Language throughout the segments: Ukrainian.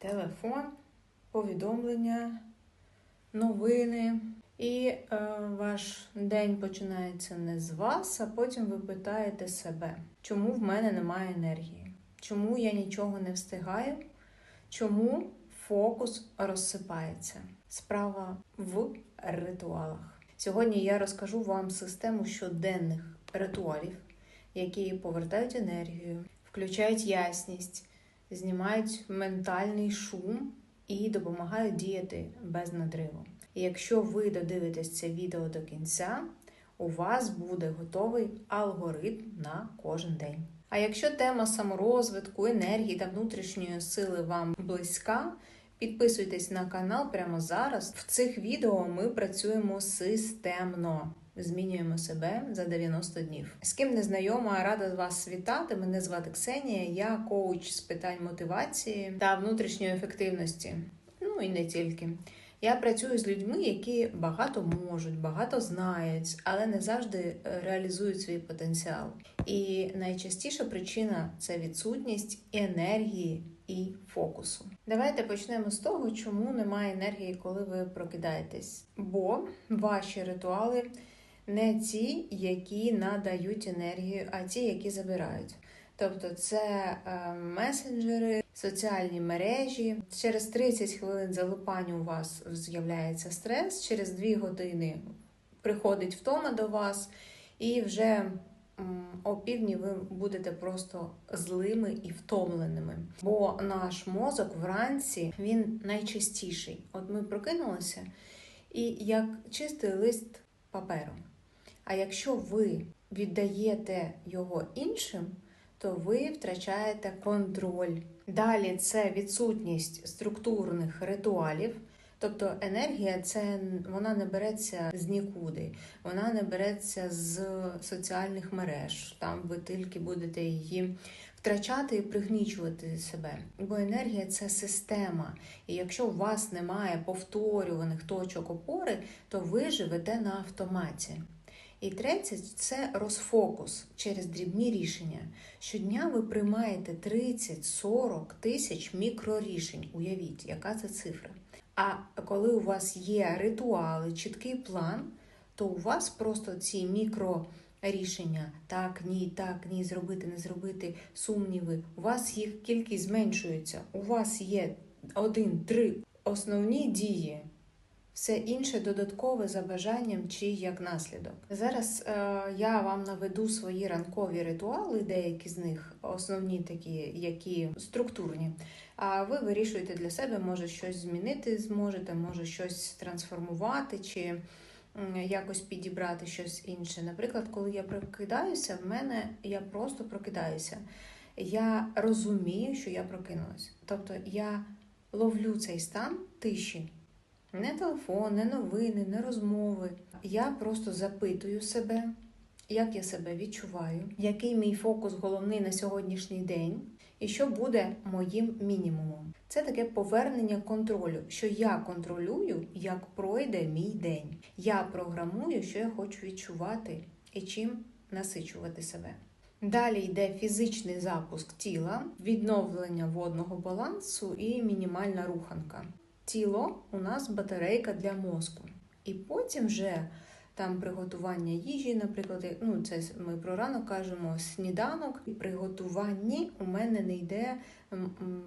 телефон, повідомлення, новини. І е, ваш день починається не з вас, а потім ви питаєте себе, чому в мене немає енергії, чому я нічого не встигаю, чому фокус розсипається. Справа в ритуалах. Сьогодні я розкажу вам систему щоденних ритуалів, які повертають енергію, включають ясність, знімають ментальний шум і допомагають діяти без надриву. І якщо ви додивитесь це відео до кінця, у вас буде готовий алгоритм на кожен день. А якщо тема саморозвитку, енергії та внутрішньої сили вам близька, підписуйтесь на канал прямо зараз. В цих відео ми працюємо системно. Змінюємо себе за 90 днів. З ким не знайома, рада вас вітати. Мене звати Ксенія, я коуч з питань мотивації та внутрішньої ефективності. Ну і не тільки. Я працюю з людьми, які багато можуть, багато знають, але не завжди реалізують свій потенціал. І найчастіша причина це відсутність енергії і фокусу. Давайте почнемо з того, чому немає енергії, коли ви прокидаєтесь. Бо ваші ритуали не ті, які надають енергію, а ті, які забирають. Тобто це е, месенджери, соціальні мережі. Через 30 хвилин залипання у вас з'являється стрес, через 2 години приходить втома до вас, і вже о півдні ви будете просто злими і втомленими. Бо наш мозок вранці він найчастіший. От ми прокинулися, і як чистий лист паперу. А якщо ви віддаєте його іншим, то ви втрачаєте контроль. Далі це відсутність структурних ритуалів. Тобто енергія це вона не береться з нікуди, вона не береться з соціальних мереж. Там ви тільки будете її втрачати і пригнічувати себе. Бо енергія це система. І якщо у вас немає повторюваних точок опори, то ви живете на автоматі. І третє це розфокус через дрібні рішення. Щодня ви приймаєте 30-40 тисяч мікрорішень. Уявіть, яка це цифра. А коли у вас є ритуали, чіткий план, то у вас просто ці мікрорішення так, ні, так, ні, зробити, не зробити, сумніви. У вас їх кількість зменшується. У вас є один-три основні дії. Все інше додаткове за бажанням чи як наслідок. Зараз е, я вам наведу свої ранкові ритуали, деякі з них основні такі, які структурні. А ви вирішуєте для себе, може щось змінити зможете, може щось трансформувати чи якось підібрати щось інше. Наприклад, коли я прокидаюся, в мене я просто прокидаюся. Я розумію, що я прокинулась. Тобто я ловлю цей стан тиші. Не телефон, не новини, не розмови. Я просто запитую себе, як я себе відчуваю, який мій фокус головний на сьогоднішній день, і що буде моїм мінімумом. Це таке повернення контролю, що я контролюю, як пройде мій день. Я програмую, що я хочу відчувати і чим насичувати себе. Далі йде фізичний запуск тіла, відновлення водного балансу і мінімальна руханка тіло у нас батарейка для мозку. І потім вже там приготування їжі, наприклад, ну це ми про ранок кажемо сніданок, і при готуванні у мене не йде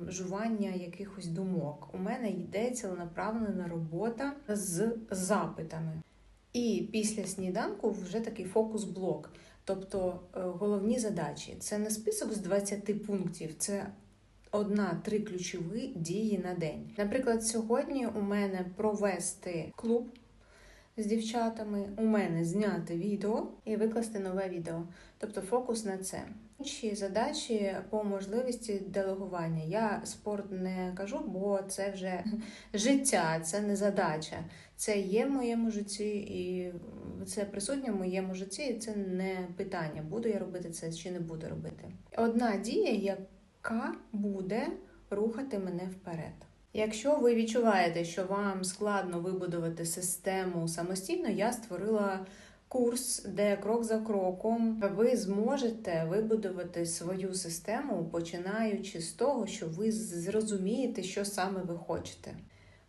жування якихось думок. У мене йде ціленаправлена робота з запитами. І після сніданку вже такий фокус-блок. Тобто е, головні задачі це не список з 20 пунктів, це одна-три ключові дії на день. Наприклад, сьогодні у мене провести клуб з дівчатами, у мене зняти відео і викласти нове відео. Тобто фокус на це. Інші задачі по можливості делегування. Я спорт не кажу, бо це вже життя, це не задача. Це є в моєму житті, і це присутнє в моєму житті, і це не питання, буду я робити це чи не буду робити. Одна дія, яка буде рухати мене вперед. Якщо ви відчуваєте, що вам складно вибудувати систему самостійно, я створила курс, де крок за кроком ви зможете вибудувати свою систему, починаючи з того, що ви зрозумієте, що саме ви хочете.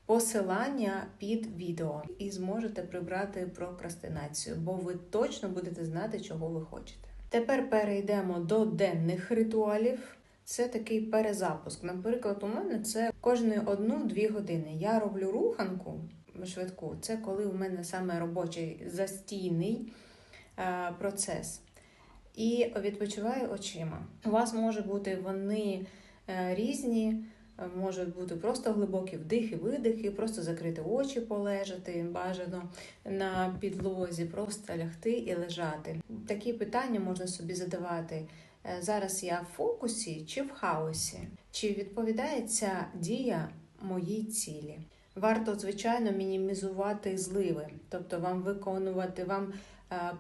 Посилання під відео і зможете прибрати прокрастинацію, бо ви точно будете знати, чого ви хочете. Тепер перейдемо до денних ритуалів. Це такий перезапуск. Наприклад, у мене це кожні одну-дві години. Я роблю руханку швидку. Це коли у мене саме робочий застійний е, процес. І відпочиваю очима. У вас може бути вони е, різні. Можуть бути просто глибокі вдихи, видихи, просто закрити очі, полежати, бажано на підлозі, просто лягти і лежати. Такі питання можна собі задавати. Е, зараз я в фокусі чи в хаосі, чи відповідає ця дія моїй цілі. Варто, звичайно, мінімізувати зливи, тобто вам виконувати вам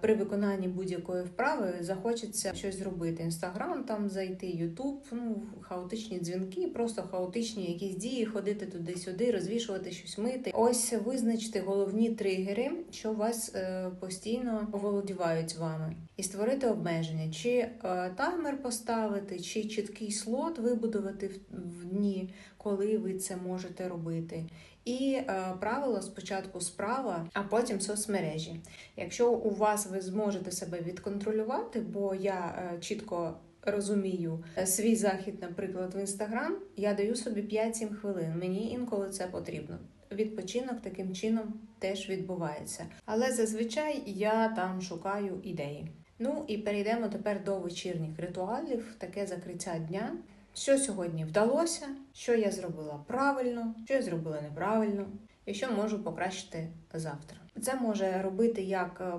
при виконанні будь-якої вправи захочеться щось зробити. Інстаграм там зайти, Ютуб, ну хаотичні дзвінки, просто хаотичні якісь дії, ходити туди-сюди, розвішувати щось мити. Ось визначте головні тригери, що вас е, постійно оволодівають вами, і створити обмеження, чи е, таймер поставити, чи чіткий слот вибудувати в дні, коли ви це можете робити. І е, правило спочатку справа, а потім соцмережі. Якщо у вас ви зможете себе відконтролювати, бо я е, чітко розумію е, свій захід, наприклад, в інстаграм, я даю собі 5-7 хвилин. Мені інколи це потрібно. Відпочинок таким чином теж відбувається. Але зазвичай я там шукаю ідеї. Ну і перейдемо тепер до вечірніх ритуалів, таке закриття дня. Що сьогодні вдалося, що я зробила правильно, що я зробила неправильно, і що можу покращити завтра. Це може робити як е,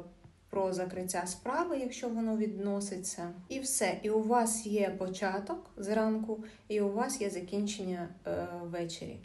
про закриття справи, якщо воно відноситься, і все. І у вас є початок зранку, і у вас є закінчення е, ввечері.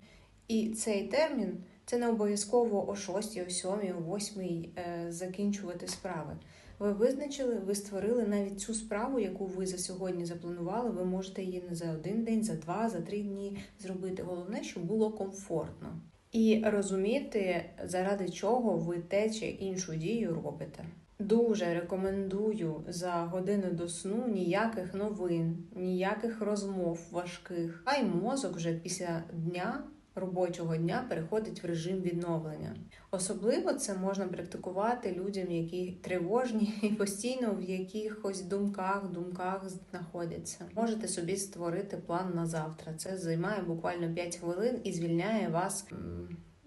І цей термін це не обов'язково о 6, о 7, о 8 е, закінчувати справи. Ви визначили, ви створили навіть цю справу, яку ви за сьогодні запланували. Ви можете її не за один день, за два, за три дні зробити. Головне, щоб було комфортно. І розуміти, заради чого ви те чи іншу дію робите. Дуже рекомендую за годину до сну ніяких новин, ніяких розмов важких. Хай мозок вже після дня робочого дня переходить в режим відновлення. Особливо це можна практикувати людям, які тривожні і постійно в якихось думках, думках знаходяться. Можете собі створити план на завтра. Це займає буквально 5 хвилин і звільняє вас.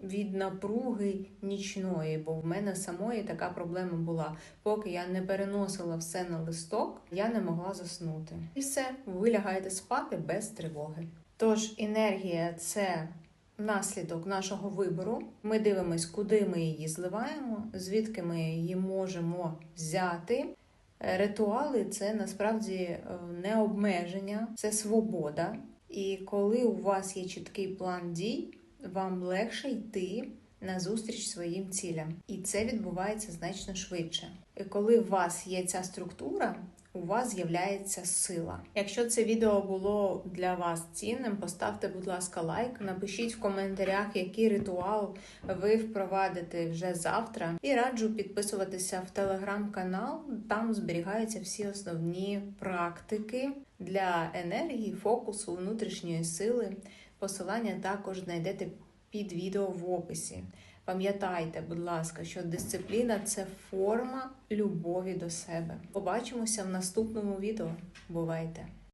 Від напруги нічної, бо в мене самої така проблема була. Поки я не переносила все на листок, я не могла заснути. І все, ви лягаєте спати без тривоги. Тож енергія це наслідок нашого вибору. Ми дивимось, куди ми її зливаємо, звідки ми її можемо взяти. Ритуали це насправді е, не обмеження, це свобода. І коли у вас є чіткий план дій, вам легше йти на зустріч своїм цілям. І це відбувається значно швидше. І коли у вас є ця структура, у вас з'являється сила. Якщо це відео було для вас цінним, поставте, будь ласка, лайк, напишіть в коментарях, який ритуал ви впровадите вже завтра. І раджу підписуватися в телеграм-канал, там зберігаються всі основні практики для енергії, фокусу, внутрішньої сили. Посилання також знайдете під відео в описі. Пам'ятайте, будь ласка, що дисципліна це форма любові до себе. Побачимося в наступному відео. Бувайте!